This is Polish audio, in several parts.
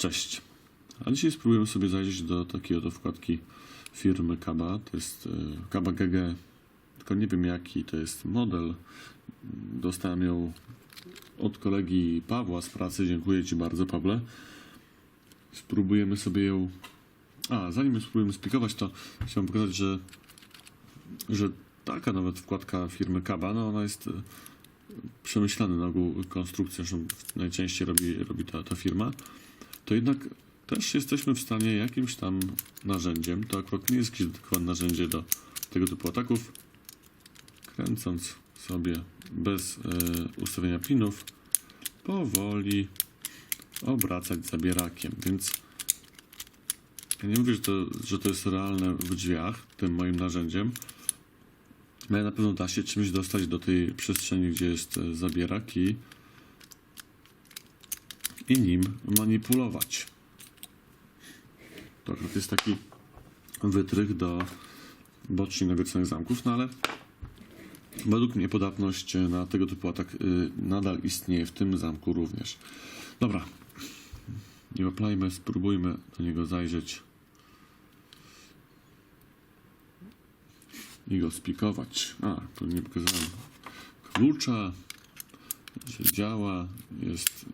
Cześć. A dzisiaj spróbujemy sobie zajrzeć do takiej oto wkładki firmy Kaba. To jest e, Kaba GG, tylko nie wiem jaki to jest model. Dostałem ją od kolegi Pawła z pracy. Dziękuję Ci bardzo, Pawle. Spróbujemy sobie ją. A, zanim spróbujemy splikować, to chciałem pokazać, że, że taka nawet wkładka firmy Kaba, no ona jest e, przemyślany na ogół konstrukcja, zresztą najczęściej robi, robi ta, ta firma, to jednak też jesteśmy w stanie jakimś tam narzędziem, to akurat nie jest jakieś dodatkowe narzędzie do tego typu ataków, kręcąc sobie bez e, ustawienia pinów, powoli obracać zabierakiem, więc ja nie mówię, że to, że to jest realne w drzwiach, tym moim narzędziem, ale na pewno da się czymś dostać do tej przestrzeni, gdzie jest e, zabierak i, i nim manipulować. To akurat jest taki wytrych do bocznie nagroconych zamków, no ale według mnie podatność na tego typu atak y, nadal istnieje w tym zamku również. Dobra, nie waplajmy, spróbujmy do niego zajrzeć i go spikować. A, tu nie pokazałem klucza, że działa, jest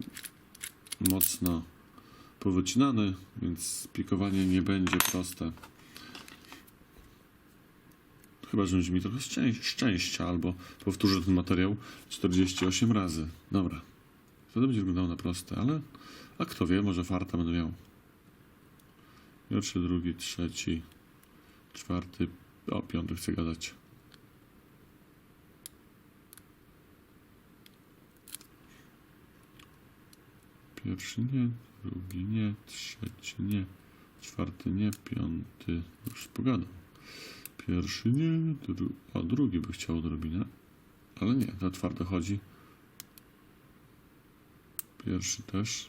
mocno powycinany, więc spikowanie nie będzie proste. Chyba, że będzie mi trochę szczę- szczęścia, albo powtórzę ten materiał 48 razy. Dobra. Wtedy będzie wyglądało na proste, ale a kto wie, może farta będę miał. Pierwszy, drugi, trzeci, czwarty, o piąty chcę gadać. Pierwszy nie, drugi nie, trzeci nie, czwarty nie, piąty już pogadał. Pierwszy nie, dru a drugi by chciał odrobinę, ale nie, na twarde chodzi. Pierwszy też.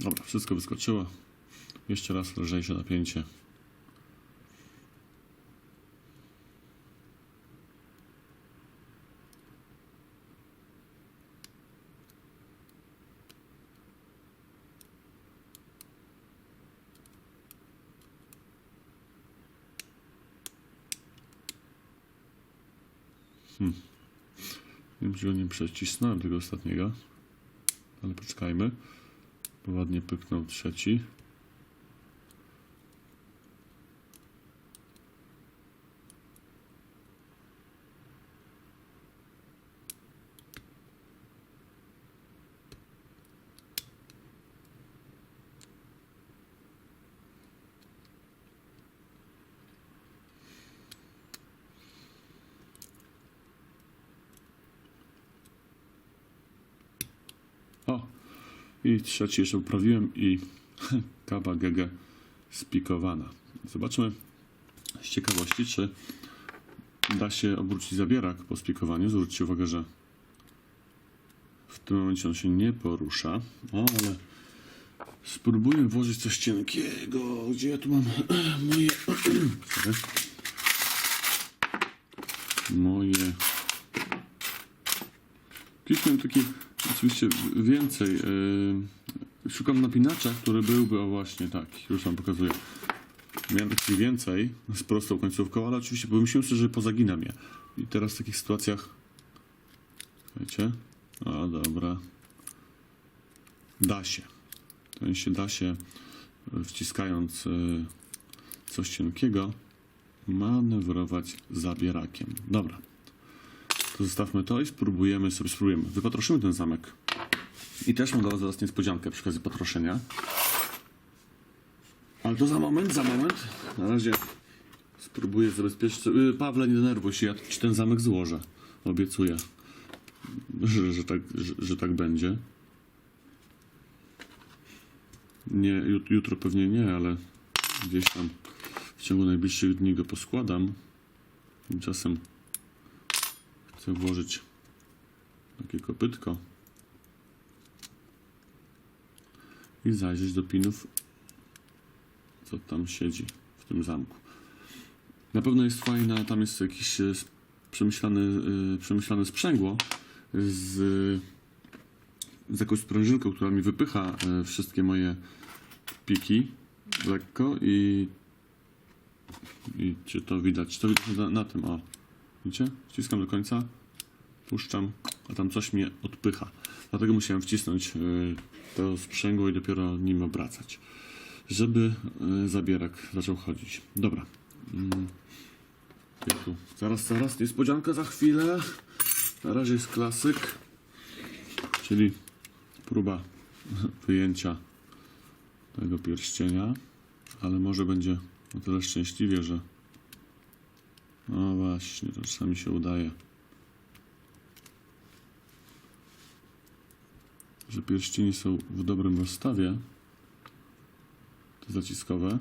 Dobra, wszystko wyskoczyło. Jeszcze raz lżejsze napięcie. Go nie przecisnąłem tego ostatniego. Ale poczekajmy. Ładnie pyknął trzeci. O! I trzeci jeszcze uprawiłem i kaba GG spikowana. Zobaczmy z ciekawości, czy da się obrócić zabierak po spikowaniu. Zwróćcie uwagę, że w tym momencie on się nie porusza. O, ale spróbuję włożyć coś cienkiego. Gdzie ja tu mam moje... Sorry. moje... Miałem taki oczywiście więcej. Yy, szukam napinacza, który byłby, o właśnie tak, już wam pokazuję. Miałem taki więcej z prostą końcówką, ale oczywiście pomyślałem sobie, że pozaginam je. I teraz w takich sytuacjach, wiecie, o dobra, da się. To się da się, wciskając y, coś cienkiego, manewrować zabierakiem. Dobra. To zostawmy to i spróbujemy sobie, spróbujemy. Wypatroszymy ten zamek. I też mam dla Was zaraz niespodziankę przy okazji patroszenia. Ale to za moment, za moment. Na razie spróbuję zabezpieczyć. Yy, Pawle, nie denerwuj się, ja Ci ten zamek złożę. Obiecuję, że, że, tak, że, że tak będzie. Nie, jut- jutro pewnie nie, ale gdzieś tam w ciągu najbliższych dni go poskładam. Tymczasem chcę włożyć takie kopytko i zajrzeć do pinów, co tam siedzi w tym zamku. Na pewno jest fajna, tam jest jakiś e, przemyślany, e, przemyślane sprzęgło, z, z jakąś sprężynką, która mi wypycha e, wszystkie moje piki lekko i i czy to widać? To widać na, na tym, o. Widzicie? Wciskam do końca, puszczam, a tam coś mnie odpycha. Dlatego musiałem wcisnąć y, to sprzęgło i dopiero nim obracać, żeby y, zabierak zaczął chodzić. Dobra. Mm. Zaraz, zaraz, niespodzianka za chwilę. Na razie jest klasyk, czyli próba wyjęcia tego pierścienia, ale może będzie o tyle szczęśliwie, że no właśnie, to czasami się udaje, że pierścienie są w dobrym rozstawie, te zaciskowe.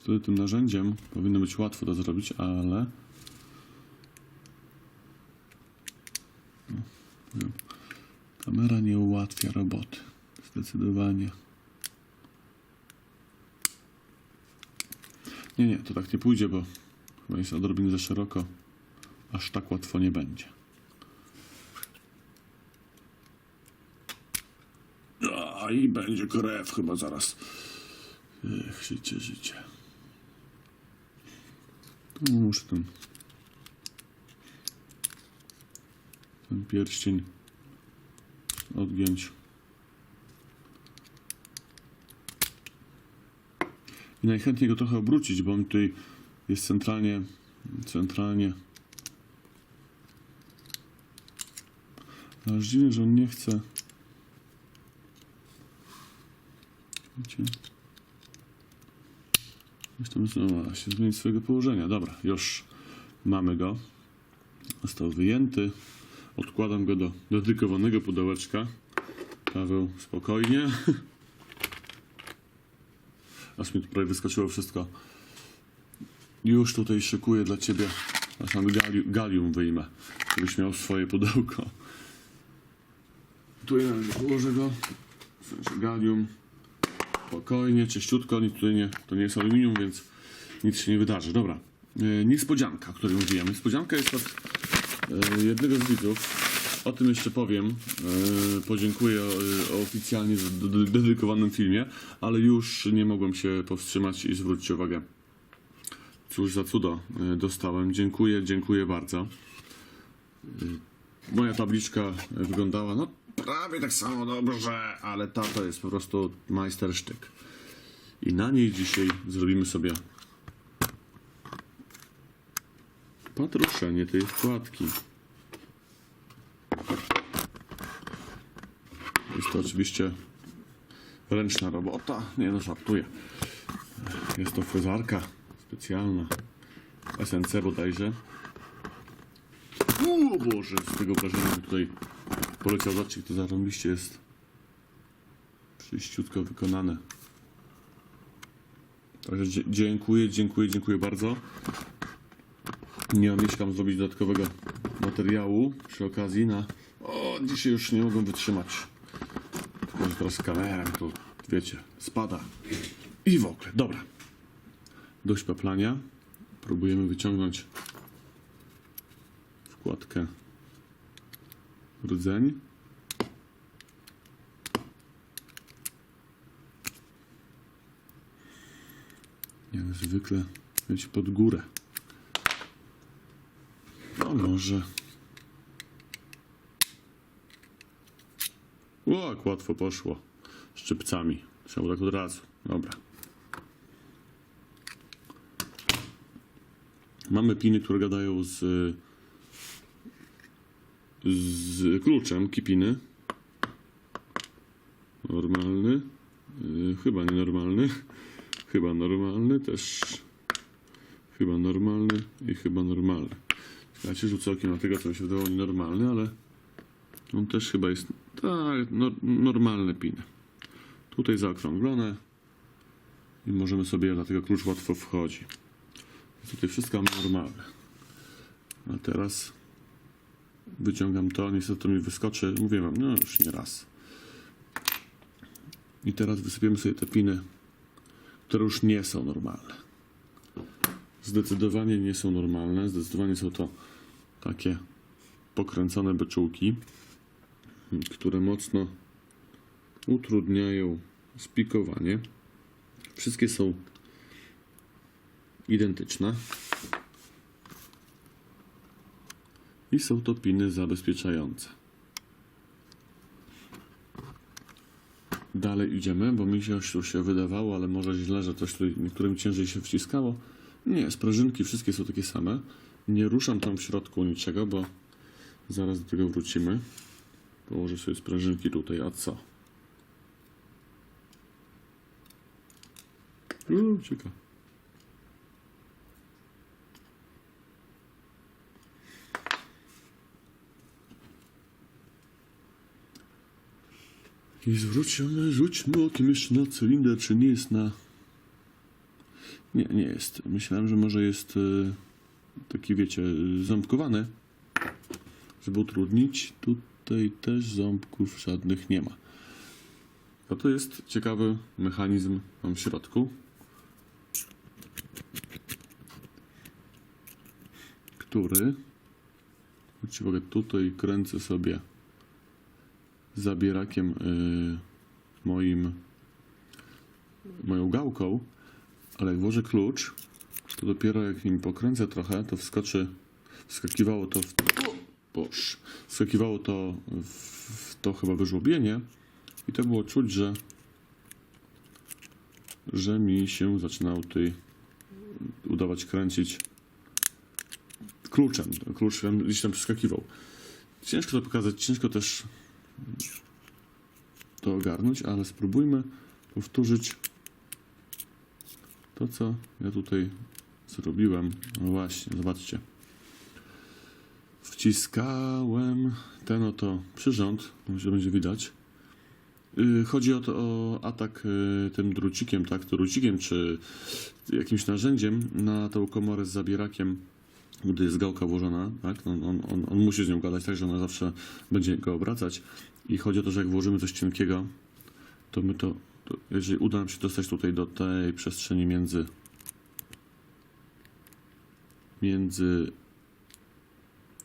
Wtedy tym narzędziem powinno być łatwo to zrobić, ale no, wiem. kamera nie ułatwia roboty. Zdecydowanie. Nie, nie, to tak nie pójdzie, bo chyba jest odrobinę za szeroko. Aż tak łatwo nie będzie. A i będzie krew chyba zaraz. Ech, życie, życie. Tu muszę ten ten pierścień odgiąć. I najchętniej go trochę obrócić, bo on tutaj jest centralnie, centralnie. Ale dziwne, że on nie chce. Wiecie? Gdzieś tam znowu się zmienić swojego położenia. Dobra, już mamy go. Został wyjęty. Odkładam go do dedykowanego pudełeczka. Paweł, spokojnie. Aż mi tu prawie wyskoczyło wszystko. Już tutaj szykuję dla ciebie. Aż tam gali, galium wyjmę, żebyś miał swoje pudełko. Tu ja położę go. Galium. Spokojnie, czyściutko. Nic tutaj nie, to nie jest aluminium, więc nic się nie wydarzy. Dobra. E, niespodzianka, o której mówiłem. Niespodzianka jest od e, jednego z widzów. O tym jeszcze powiem. E, podziękuję e, oficjalnie z- d- d- dedykowanym filmie, ale już nie mogłem się powstrzymać i zwróćcie uwagę. Cóż za cudo e, dostałem. Dziękuję, dziękuję bardzo. Moja tabliczka wyglądała no prawie tak samo dobrze, ale ta to jest po prostu majstersztyk. I na niej dzisiaj zrobimy sobie patroszenie tej wkładki. Jest to oczywiście ręczna robota. Nie no, żartuję. Jest to frezarka specjalna. SNC bodajże. O Boże, z tego wrażenia tutaj poleciał. Zobaczcie, jak to zarąbiście jest czyściutko wykonane. Także dziękuję, dziękuję, dziękuję bardzo. Nie omieszkam zrobić dodatkowego materiału przy okazji na... O, dzisiaj już nie mogą wytrzymać. Tylko, że teraz kamera to, wiecie, spada. I w ogóle, dobra. Dość paplania. Próbujemy wyciągnąć wkładkę rdzeń. Jak zwykle mieć pod górę. No może. O, jak łatwo poszło. Szczypcami. Trzeba tak od razu. Dobra. Mamy piny, które gadają z, z kluczem kipiny. Normalny. Yy, chyba nienormalny. Chyba normalny też. Chyba normalny i chyba normalny. Ja się rzucę okiem na tego, co mi się wydawało nienormalny, ale on też chyba jest tak, no, normalne piny. Tutaj zaokrąglone i możemy sobie, dlatego klucz łatwo wchodzi. Tutaj wszystko normalne. A teraz wyciągam to, niestety to mi wyskoczy, mówię wam, no już nie raz. I teraz wysypiemy sobie te piny, które już nie są normalne. zdecydowanie nie są normalne. Zdecydowanie są to takie pokręcone beczułki, które mocno utrudniają spikowanie. Wszystkie są identyczne. I są to piny zabezpieczające. Dalej idziemy, bo mi się już się wydawało, ale może źle, że coś tutaj niektórym ciężej się wciskało. Nie, sprężynki wszystkie są takie same. Nie ruszam tam w środku niczego, bo zaraz do tego wrócimy. Położę sobie sprężynki tutaj, a co? Uuu, ucieka. I zwrócimy, rzućmy okiem jeszcze na cylinder, czy nie jest na... Nie, nie jest. Myślałem, że może jest e, taki, wiecie, e, ząbkowany, żeby utrudnić. Tutaj też ząbków żadnych nie ma. A to jest ciekawy mechanizm w środku. Który, uwagę, tutaj kręcę sobie zabierakiem y, moim moją gałką, ale jak włożę klucz, to dopiero jak nim pokręcę trochę, to wskoczy, wskakiwało to w, boż, wskakiwało to w, to chyba wyżłobienie i to było czuć, że że mi się zaczynało tutaj udawać kręcić kluczem. Klucz gdzieś tam przeskakiwał. Ciężko to pokazać, ciężko też to ogarnąć, ale spróbujmy powtórzyć to, co ja tutaj zrobiłem. No właśnie, zobaczcie. Wciskałem ten oto przyrząd, może będzie widać. Yy, Chodzi o, to, o atak yy, tym drucikiem, tak? Drucikiem czy jakimś narzędziem na tą komorę z zabierakiem, gdy jest gałka włożona, tak? On, on, on, on musi z nią gadać, tak, że ona zawsze będzie go obracać. I chodzi o to, że jak włożymy coś cienkiego, to my to, to jeżeli uda nam się dostać tutaj do tej przestrzeni między między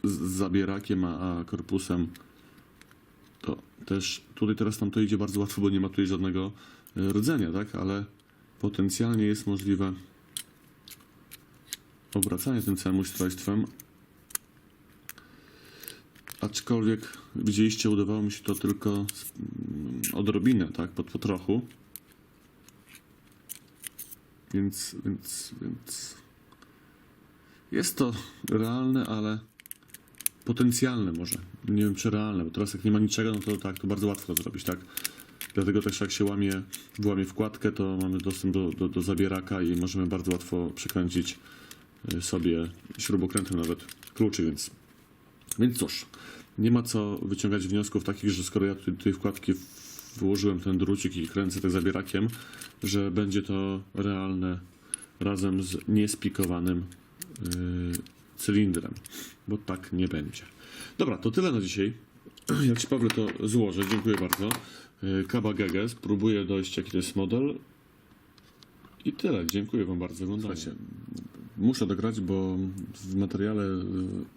z- zabierakiem a, a korpusem, to też tutaj teraz nam to idzie bardzo łatwo, bo nie ma tutaj żadnego e, rdzenia, tak? Ale potencjalnie jest możliwe obracanie tym całym ustrojstwem. Aczkolwiek widzieliście, udawało mi się to tylko mm, odrobinę, tak? Po, po trochu. Więc, więc, więc jest to realne, ale potencjalne może. Nie wiem czy realne, bo teraz jak nie ma niczego, no to tak, to bardzo łatwo to zrobić, tak? Dlatego też jak się łamie, włamie wkładkę, to mamy dostęp do, do, do zabieraka i możemy bardzo łatwo przekręcić y, sobie śrubokrętem nawet kluczy, więc więc cóż, nie ma co wyciągać wniosków takich, że skoro ja tutaj tej wkładki w- włożyłem ten drucik i kręcę tak zabierakiem, że będzie to realne razem z niespikowanym yy, cylindrem, bo tak nie będzie. Dobra, to tyle na dzisiaj. Jak Ci Pawle to złożę, dziękuję bardzo. Yy, Kaba Gege, spróbuję dojść jaki to jest model. I tyle, dziękuję Wam bardzo za oglądanie. Muszę dograć, bo w materiale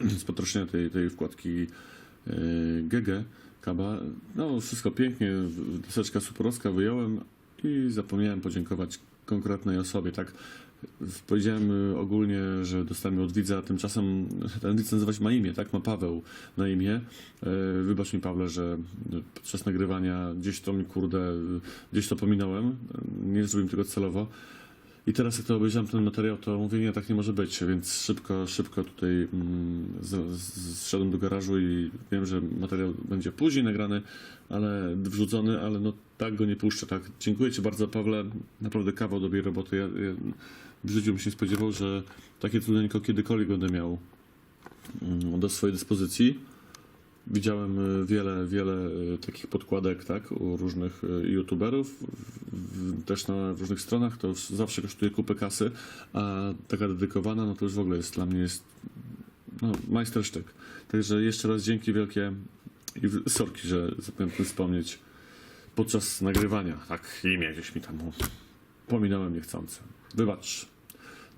y, z potroszenia tej, tej wkładki y, GG Kaba, no wszystko pięknie, deseczka superowska wyjąłem i zapomniałem podziękować konkretnej osobie, tak? Powiedziałem y, ogólnie, że dostałem od widza, tymczasem ten widz nazywać ma imię, tak? Ma Paweł na imię. Y, Wybacz mi Pawle, że y, podczas nagrywania gdzieś to mi kurde, y, gdzieś to pominąłem, nie zrobiłem tego celowo. I teraz jak to obejrzałem ten materiał, to mówię, nie, tak nie może być, więc szybko, szybko tutaj mm, zszedłem do garażu i wiem, że materiał będzie później nagrany, ale wrzucony, ale no tak go nie puszczę, tak. Dziękuję Ci bardzo, Pawle, naprawdę kawał dobrej roboty. Ja, ja w życiu bym się spodziewał, że takie cudeńko kiedykolwiek będę miał mm, do swojej dyspozycji. Widziałem y, wiele, wiele y, takich podkładek, tak, u różnych y, youtuberów, też na różnych stronach, to zawsze kosztuje kupę kasy, a taka dedykowana, no to już w ogóle jest dla mnie jest, no, majstersztyk. Także jeszcze raz dzięki wielkie i sorki, że zapomniałem tym wspomnieć podczas nagrywania, tak, imię gdzieś mi tam pominąłem niechcący. Wybacz.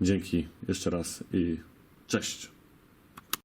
Dzięki jeszcze raz i cześć.